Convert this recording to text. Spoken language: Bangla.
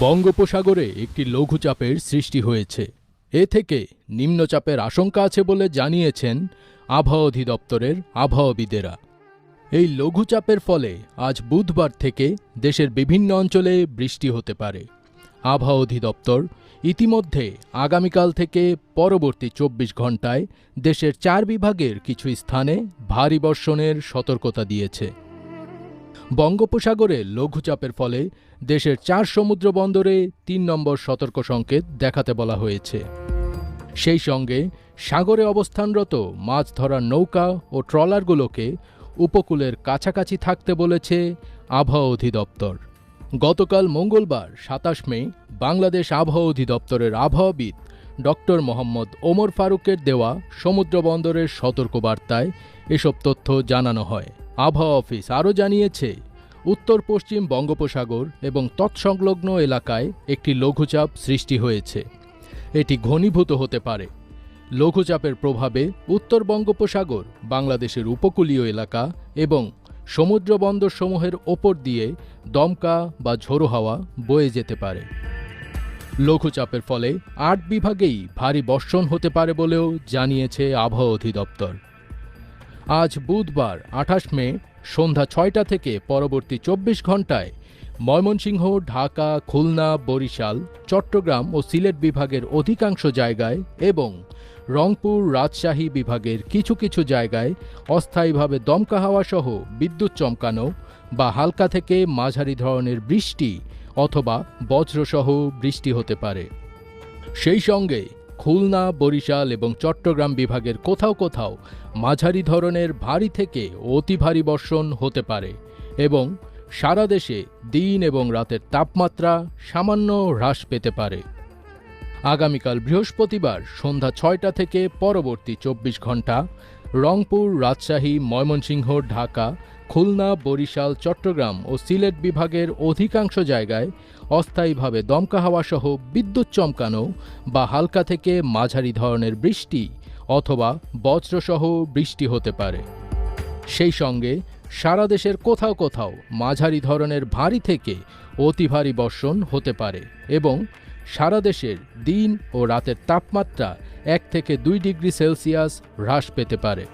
বঙ্গোপসাগরে একটি লঘুচাপের সৃষ্টি হয়েছে। এ থেকে নিম্নচাপের আশঙ্কা আছে বলে জানিয়েছেন আবহাওয়া অধিদপ্তরের আবহাওয়াবিদেরা। এই লঘুচাপের ফলে আজ বুধবার থেকে দেশের বিভিন্ন অঞ্চলে বৃষ্টি হতে পারে। আবহাওয়া অধিদপ্তর ইতিমধ্যে আগামীকাল থেকে পরবর্তী চব্বিশ ঘন্টায় দেশের চার বিভাগের কিছু স্থানে ভারী বর্ষণের সতর্কতা দিয়েছে। বঙ্গোপসাগরে লঘুচাপের ফলে দেশের চার সমুদ্র বন্দরে তিন নম্বর সতর্ক সংকেত দেখাতে বলা হয়েছে। সেই সঙ্গে সাগরে অবস্থানরত মাছ ধরার নৌকা ও ট্রলারগুলোকে উপকূলের কাছাকাছি থাকতে বলেছে আবহাওয়া অধিদপ্তর। গতকাল মঙ্গলবার সাতাশ মে বাংলাদেশ আবহাওয়া অধিদপ্তরের আবহাওয়াবিদ ডক্টর মোহাম্মদ ওমর ফারুকের দেওয়া সমুদ্র বন্দরের সতর্কবার্তায় এসব তথ্য জানানো হয়। আবহাওয়া অফিস আরও জানিয়েছে, উত্তর পশ্চিম বঙ্গোপসাগর এবং তৎসংলগ্ন এলাকায় একটি লঘুচাপ সৃষ্টি হয়েছে। এটি ঘনীভূত হতে পারে। লঘুচাপের প্রভাবে উত্তর বঙ্গোপসাগর, বাংলাদেশের উপকূলীয় এলাকা এবং সমুদ্র বন্দরসমূহের ওপর দিয়ে দমকা বা ঝোড়ো হাওয়া বয়ে যেতে পারে। লঘুচাপের ফলে আট বিভাগেই ভারী বর্ষণ হতে পারে বলেও জানিয়েছে আবহাওয়া অধিদপ্তর। আজ বুধবার, আঠাশ মে, সন্ধ্যা ছয়টা থেকে পরবর্তী চব্বিশ ঘন্টায় ময়মনসিংহ, ঢাকা, খুলনা, বরিশাল, চট্টগ্রাম ও সিলেট বিভাগের অধিকাংশ জায়গায় এবং রংপুর, রাজশাহী বিভাগের কিছু কিছু জায়গায় অস্থায়ীভাবে দমকা হাওয়া সহ বিদ্যুৎ চমকানো বা হালকা থেকে মাঝারি ধরনের বৃষ্টি অথবা বজ্রসহ বৃষ্টি হতে পারে। সেই সঙ্গে খুলনা, বরিশাল এবং চট্টগ্রাম বিভাগের কোথাও কোথাও মাঝারি ধরনের ভারী থেকে অতি ভারী বর্ষণ হতে পারে এবং সারা দেশে দিন এবং রাতের তাপমাত্রা সামান্য হ্রাস পেতে পারে। আগামীকাল বৃহস্পতিবার সন্ধ্যা ছয়টা থেকে পরবর্তী চব্বিশ ঘণ্টা রংপুর, রাজশাহী, ময়মনসিংহ, ঢাকা, খুলনা, বরিশাল, চট্টগ্রাম ও সিলেট বিভাগের অধিকাংশ জায়গায় অস্থায়ীভাবে দমকা হাওয়া সহ বিদ্যুৎ চমকানো বা হালকা থেকে মাঝারি ধরনের বৃষ্টি অথবা বজ্রসহ বৃষ্টি হতে পারে। সেই সঙ্গে সারা দেশের কোথাও কোথাও মাঝারি ধরনের ভারী থেকে অতি ভারী বর্ষণ হতে পারে এবং সারা দেশের দিন ও রাতের তাপমাত্রা এক থেকে দুই ডিগ্রি সেলসিয়াস হ্রাস পেতে পারে।